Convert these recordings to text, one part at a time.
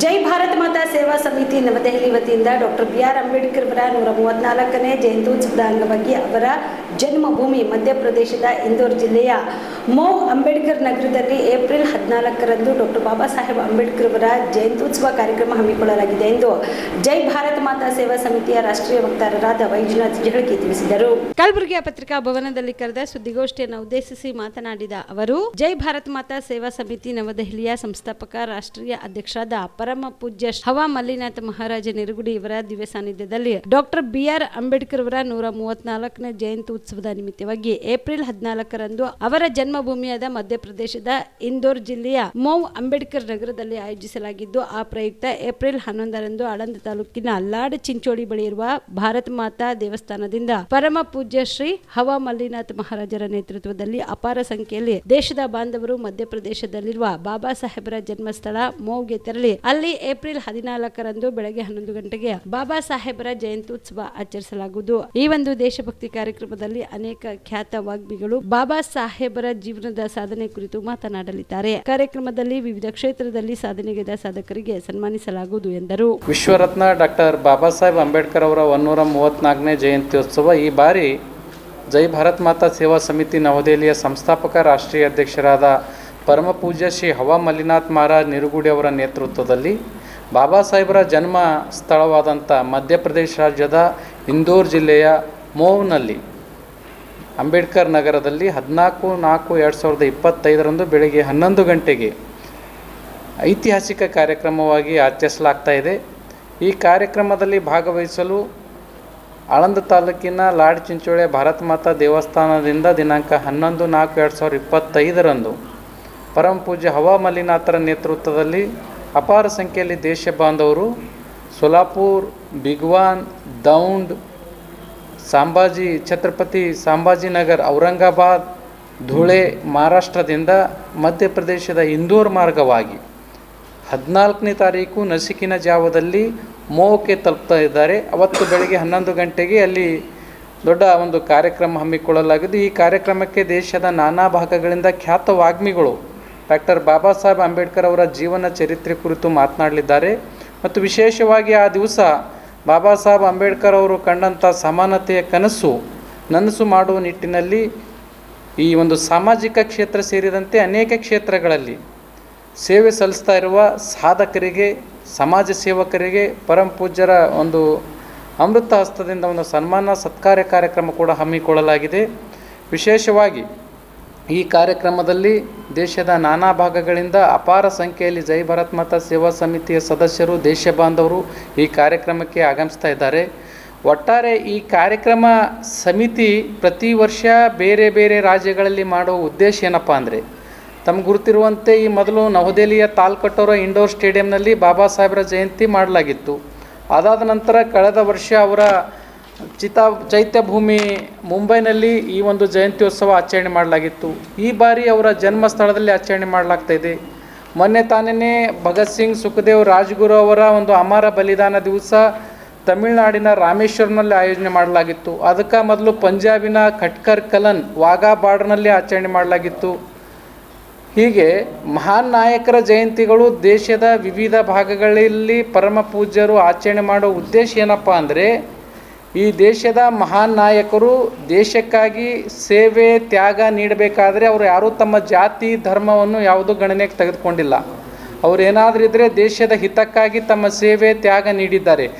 ಜೈ ಭಾರತ್ ಮಾತಾ ಸೇವಾ ಸಮಿತಿ ನವದೆಹಲಿ ವತಿಯಿಂದ ಡಾಕ್ಟರ್ ಬಿ ಆರ್ ಅಂಬೇಡ್ಕರ್ ಅವರ ನೂರ ಮೂವತ್ನಾಲ್ಕನೇ ಜಯಂತ್ಯುತ್ಸವದ ಅಂಗವಾಗಿ ಅವರ ಜನ್ಮಭೂಮಿ ಮಧ್ಯಪ್ರದೇಶದ ಇಂದೋರ್ ಜಿಲ್ಲೆಯ ಮೌ ಅಂಬೇಡ್ಕರ್ ನಗರದಲ್ಲಿ ಏಪ್ರಿಲ್ ಹದಿನಾಲ್ಕರಂದು ಡಾಕ್ಟರ್ ಬಾಬಾ ಸಾಹೇಬ್ ಅಂಬೇಡ್ಕರ್ ಅವರ ಜಯಂತ್ಯುತ್ಸವ ಕಾರ್ಯಕ್ರಮ ಹಮ್ಮಿಕೊಳ್ಳಲಾಗಿದೆ ಎಂದು ಜೈ ಭಾರತ್ ಮಾತಾ ಸೇವಾ ಸಮಿತಿಯ ರಾಷ್ಟ್ರೀಯ ವಕ್ತಾರರಾದ ವೈಜನಾಥ್ ಜಹಳ್ಗಿ ತಿಳಿಸಿದರು. ಕಲಬುರಗಿಯ ಪತ್ರಿಕಾ ಭವನದಲ್ಲಿ ಕರೆದ ಸುದ್ದಿಗೋಷ್ಠಿಯನ್ನು ಉದ್ದೇಶಿಸಿ ಮಾತನಾಡಿದ ಅವರು, ಜೈ ಭಾರತ್ ಮಾತಾ ಸೇವಾ ಸಮಿತಿ ನವದೆಹಲಿಯ ಸಂಸ್ಥಾಪಕ, ರಾಷ್ಟ್ರೀಯ ಅಧ್ಯಕ್ಷರಾದ ಪರಮ ಪೂಜ್ಯ ಹವಾ ಮಲ್ಲಿನಾಥ ಮಹಾರಾಜ ನಿರುಗುಡಿ ಇವರ ದಿವ್ಯ ಸಾನ್ನಿಧ್ಯದಲ್ಲಿ ಡಾಕ್ಟರ್ ಬಿ ಆರ್ ಅಂಬೇಡ್ಕರ್ ಅವರ ನೂರ ಮೂವತ್ನಾಲ್ಕನೇ ಜಯಂತಿ ಉತ್ಸವದ ನಿಮಿತ್ತವಾಗಿ ಏಪ್ರಿಲ್ ಹದಿನಾಲ್ಕರಂದು ಅವರ ಜನ್ಮಭೂಮಿಯಾದ ಮಧ್ಯಪ್ರದೇಶದ ಇಂದೋರ್ ಜಿಲ್ಲೆಯ ಮೌ ಅಂಬೇಡ್ಕರ್ ನಗರದಲ್ಲಿ ಆಯೋಜಿಸಲಾಗಿದ್ದು, ಆ ಪ್ರಯುಕ್ತ ಏಪ್ರಿಲ್ ಹನ್ನೊಂದರಂದು ಆಳಂದ ತಾಲೂಕಿನ ಲಾಡ್ ಚಿಂಚೋಳಿ ಬಳಿ ಇರುವ ಭಾರತ್ ಮಾತಾ ದೇವಸ್ಥಾನದಿಂದ ಪರಮ ಪೂಜ್ಯ ಶ್ರೀ ಹವಾ ಮಲ್ಲಿನಾಥ್ ಮಹಾರಾಜರ ನೇತೃತ್ವದಲ್ಲಿ ಅಪಾರ ಸಂಖ್ಯೆಯಲ್ಲಿ ದೇಶದ ಬಾಂಧವರು ಮಧ್ಯಪ್ರದೇಶದಲ್ಲಿರುವ ಬಾಬಾ ಸಾಹೇಬರ ಜನ್ಮಸ್ಥಳ ಮೌಗೆ ತೆರಳಿ, ಅಲ್ಲಿ ಏಪ್ರಿಲ್ ಹದಿನಾಲ್ಕರಂದು ಬೆಳಗ್ಗೆ ಹನ್ನೊಂದು ಗಂಟೆಗೆ ಬಾಬಾ ಸಾಹೇಬರ ಜಯಂತ್ಯುತ್ಸವ ಆಚರಿಸಲಾಗುವುದು. ಈ ಒಂದು ದೇಶಭಕ್ತಿ ಕಾರ್ಯಕ್ರಮದಲ್ಲಿ ಅನೇಕ ಖ್ಯಾತ ವಾಗ್ಮಿಗಳು ಬಾಬಾ ಸಾಹೇಬರ ಜೀವನದ ಸಾಧನೆ ಕುರಿತು ಮಾತನಾಡಲಿದ್ದಾರೆ. ಕಾರ್ಯಕ್ರಮದಲ್ಲಿ ವಿವಿಧ ಕ್ಷೇತ್ರದಲ್ಲಿ ಸಾಧನೆಗೈದ ಸಾಧಕರಿಗೆ ಸನ್ಮಾನಿಸಲಾಗುವುದು ಎಂದರು. ವಿಶ್ವರತ್ನ ಡಾಕ್ಟರ್ ಬಾಬಾ ಸಾಹೇಬ್ ಅಂಬೇಡ್ಕರ್ ಅವರ ಒನ್ನೂರ ಮೂವತ್ನಾಲ್ಕನೇ ಜಯಂತ್ಯೋತ್ಸವ ಈ ಬಾರಿ ಜೈ ಭಾರತ್ ಮಾತಾ ಸೇವಾ ಸಮಿತಿ ನವದೆಹಲಿಯ ಸಂಸ್ಥಾಪಕ ರಾಷ್ಟ್ರೀಯ ಅಧ್ಯಕ್ಷರಾದ ಪರಮ ಪೂಜ್ಯ ಶ್ರೀ ಹವಾ ಮಲ್ಲಿನಾಥ್ ಮಹಾರಾಜ್ ನಿರುಗುಡಿ ಅವರ ನೇತೃತ್ವದಲ್ಲಿ ಬಾಬಾ ಸಾಹೇಬರ ಜನ್ಮ ಸ್ಥಳವಾದಂಥ ಮಧ್ಯಪ್ರದೇಶ ರಾಜ್ಯದ ಇಂದೋರ್ ಜಿಲ್ಲೆಯ ಮೋವ್ನಲ್ಲಿ ಅಂಬೇಡ್ಕರ್ ನಗರದಲ್ಲಿ ಹದಿನಾಲ್ಕು, ನಾಲ್ಕು, ಎರಡು ಸಾವಿರದ ಇಪ್ಪತ್ತೈದರಂದು ಬೆಳಗ್ಗೆ ಹನ್ನೊಂದು ಗಂಟೆಗೆ ಐತಿಹಾಸಿಕ ಕಾರ್ಯಕ್ರಮವಾಗಿ ಆಚರಿಸಲಾಗ್ತಾ ಇದೆ. ಈ ಕಾರ್ಯಕ್ರಮದಲ್ಲಿ ಭಾಗವಹಿಸಲು ಆಳಂದ ತಾಲೂಕಿನ ಲಾಡ್ ಚಿಂಚೋಳೆ ಭಾರತ ಮಾತಾ ದೇವಸ್ಥಾನದಿಂದ ದಿನಾಂಕ ಹನ್ನೊಂದು, ನಾಲ್ಕು, ಎರಡು ಸಾವಿರದ ಇಪ್ಪತ್ತೈದರಂದು ಪರಮ ಪೂಜ್ಯ ಹವಾ ಮಲ್ಲಿನಾಥರ ನೇತೃತ್ವದಲ್ಲಿ ಅಪಾರ ಸಂಖ್ಯೆಯಲ್ಲಿ ದೇಶ ಬಾಂಧವರು ಸೋಲಾಪುರ್, ಬಿಗ್ವಾನ್, ದೌಂಡ್ ಸಂಭಾಜಿ ಛತ್ರಪತಿ ಸಾಂಬಾಜಿನಗರ್ ಔರಂಗಾಬಾದ್, ಧುಳೆ ಮಹಾರಾಷ್ಟ್ರದಿಂದ ಮಧ್ಯಪ್ರದೇಶದ ಇಂದೋರ್ ಮಾರ್ಗವಾಗಿ ಹದಿನಾಲ್ಕನೇ ತಾರೀಕು ನಸುಕಿನ ಜಾವದಲ್ಲಿ ಮೋಹಕ್ಕೆ ತಲುಪ್ತಾ ಇದ್ದಾರೆ. ಅವತ್ತು ಬೆಳಗ್ಗೆ ಹನ್ನೊಂದು ಗಂಟೆಗೆ ಅಲ್ಲಿ ದೊಡ್ಡ ಒಂದು ಕಾರ್ಯಕ್ರಮ ಹಮ್ಮಿಕೊಳ್ಳಲಾಗಿದ್ದು, ಈ ಕಾರ್ಯಕ್ರಮಕ್ಕೆ ದೇಶದ ನಾನಾ ಭಾಗಗಳಿಂದ ಖ್ಯಾತ ವಾಗ್ಮಿಗಳು ಡಾಕ್ಟರ್ ಬಾಬಾ ಸಾಹೇಬ್ ಅಂಬೇಡ್ಕರ್ ಅವರ ಜೀವನ ಚರಿತ್ರೆ ಕುರಿತು ಮಾತನಾಡಲಿದ್ದಾರೆ. ಮತ್ತು ವಿಶೇಷವಾಗಿ ಆ ದಿವಸ ಬಾಬಾ ಸಾಹೇಬ್ ಅಂಬೇಡ್ಕರ್ ಅವರು ಕಂಡಂಥ ಸಮಾನತೆಯ ಕನಸು ನನಸು ಮಾಡುವ ನಿಟ್ಟಿನಲ್ಲಿ ಈ ಒಂದು ಸಾಮಾಜಿಕ ಕ್ಷೇತ್ರ ಸೇರಿದಂತೆ ಅನೇಕ ಕ್ಷೇತ್ರಗಳಲ್ಲಿ ಸೇವೆ ಸಲ್ಲಿಸ್ತಾ ಇರುವ ಸಾಧಕರಿಗೆ, ಸಮಾಜ ಸೇವಕರಿಗೆ ಪರಮ ಪೂಜ್ಯರ ಒಂದು ಅಮೃತ ಹಸ್ತದಿಂದ ಒಂದು ಸನ್ಮಾನ ಸತ್ಕಾರ ಕಾರ್ಯಕ್ರಮ ಕೂಡ ಹಮ್ಮಿಕೊಳ್ಳಲಾಗಿದೆ. ವಿಶೇಷವಾಗಿ ಈ ಕಾರ್ಯಕ್ರಮದಲ್ಲಿ ದೇಶದ ನಾನಾ ಭಾಗಗಳಿಂದ ಅಪಾರ ಸಂಖ್ಯೆಯಲ್ಲಿ ಜೈ ಭಾರತ್ ಮಾತಾ ಸೇವಾ ಸಮಿತಿಯ ಸದಸ್ಯರು, ದೇಶ ಬಾಂಧವರು ಈ ಕಾರ್ಯಕ್ರಮಕ್ಕೆ ಆಗಮಿಸ್ತಾ ಇದ್ದಾರೆ. ಒಟ್ಟಾರೆ ಈ ಕಾರ್ಯಕ್ರಮ ಸಮಿತಿ ಪ್ರತಿ ವರ್ಷ ಬೇರೆ ಬೇರೆ ರಾಜ್ಯಗಳಲ್ಲಿ ಮಾಡುವ ಉದ್ದೇಶ ಏನಪ್ಪ ಅಂದರೆ, ತಮ್ಗೆ ಗುರುತಿರುವಂತೆ ಈ ಮೊದಲು ನವದೆಹಲಿಯ ತಾಲ್ಕಟ್ಟೋರ ಇಂಡೋರ್ ಸ್ಟೇಡಿಯಂನಲ್ಲಿ ಬಾಬಾ ಸಾಹೇಬರ ಜಯಂತಿ ಮಾಡಲಾಗಿತ್ತು. ಅದಾದ ನಂತರ ಕಳೆದ ವರ್ಷ ಅವರ ಚಿತಾ ಚೈತ್ಯಭೂಮಿ ಮುಂಬೈನಲ್ಲಿ ಈ ಒಂದು ಜಯಂತ್ಯೋತ್ಸವ ಆಚರಣೆ ಮಾಡಲಾಗಿತ್ತು. ಈ ಬಾರಿ ಅವರ ಜನ್ಮ ಸ್ಥಳದಲ್ಲಿ ಆಚರಣೆ ಮಾಡಲಾಗ್ತಾ ಇದೆ. ಮೊನ್ನೆ ತಾನೇ ಭಗತ್ ಸಿಂಗ್, ಸುಖದೇವ್ ರಾಜ್ಗುರು ಅವರ ಒಂದು ಅಮರ ಬಲಿದಾನ ದಿವಸ ತಮಿಳುನಾಡಿನ ರಾಮೇಶ್ವರಂನಲ್ಲಿ ಆಯೋಜನೆ ಮಾಡಲಾಗಿತ್ತು. ಅದಕ್ಕೆ ಮೊದಲು ಪಂಜಾಬಿನ ಖಟ್ಕರ್ ಕಲನ್ ವಾಘಾ ಬಾರ್ಡರ್ನಲ್ಲಿ ಆಚರಣೆ ಮಾಡಲಾಗಿತ್ತು. ಹೀಗೆ ಮಹಾನ್ ನಾಯಕರ ಜಯಂತಿಗಳು ದೇಶದ ವಿವಿಧ ಭಾಗಗಳಲ್ಲಿ ಪರಮ ಪೂಜ್ಯರು ಆಚರಣೆ ಮಾಡೋ ಉದ್ದೇಶ ಏನಪ್ಪ ಅಂದರೆ ಈ ದೇಶದ ಮಹಾನ್ ನಾಯಕರು ದೇಶಕ್ಕಾಗಿ ಸೇವೆ, ತ್ಯಾಗ ನೀಡಬೇಕಾದ್ರೆ ಅವರು ಯಾರೂ ತಮ್ಮ ಜಾತಿ, ಧರ್ಮವನ್ನು ಯಾವುದೂ ಗಣನೆಗೆ ತೆಗೆದುಕೊಂಡಿಲ್ಲ. ಅವರೇನಾದರೂ ಇದ್ದರೆ ದೇಶದ ಹಿತಕ್ಕಾಗಿ ತಮ್ಮ ಸೇವೆ, ತ್ಯಾಗ ನೀಡಿದ್ದಾರೆ.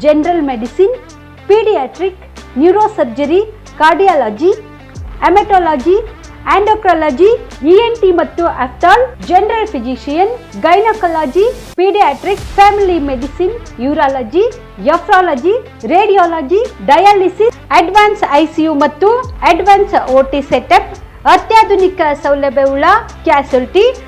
general medicine paediatric neuro surgery cardiology haematology endocrinology ENT ಮತ್ತು ophthal general physician gynaecology paediatric family medicine urology nephrology radiology dialysis advance ICU ಮತ್ತು ಅಡ್ವಾನ್ಸ್ ಓಟಿ ಸೆಟಪ್ ಅತ್ಯಾಧುನಿಕ ಸೌಲಭ್ಯವುಳ್ಳ ಕ್ಯಾಸುಲ್ಟಿ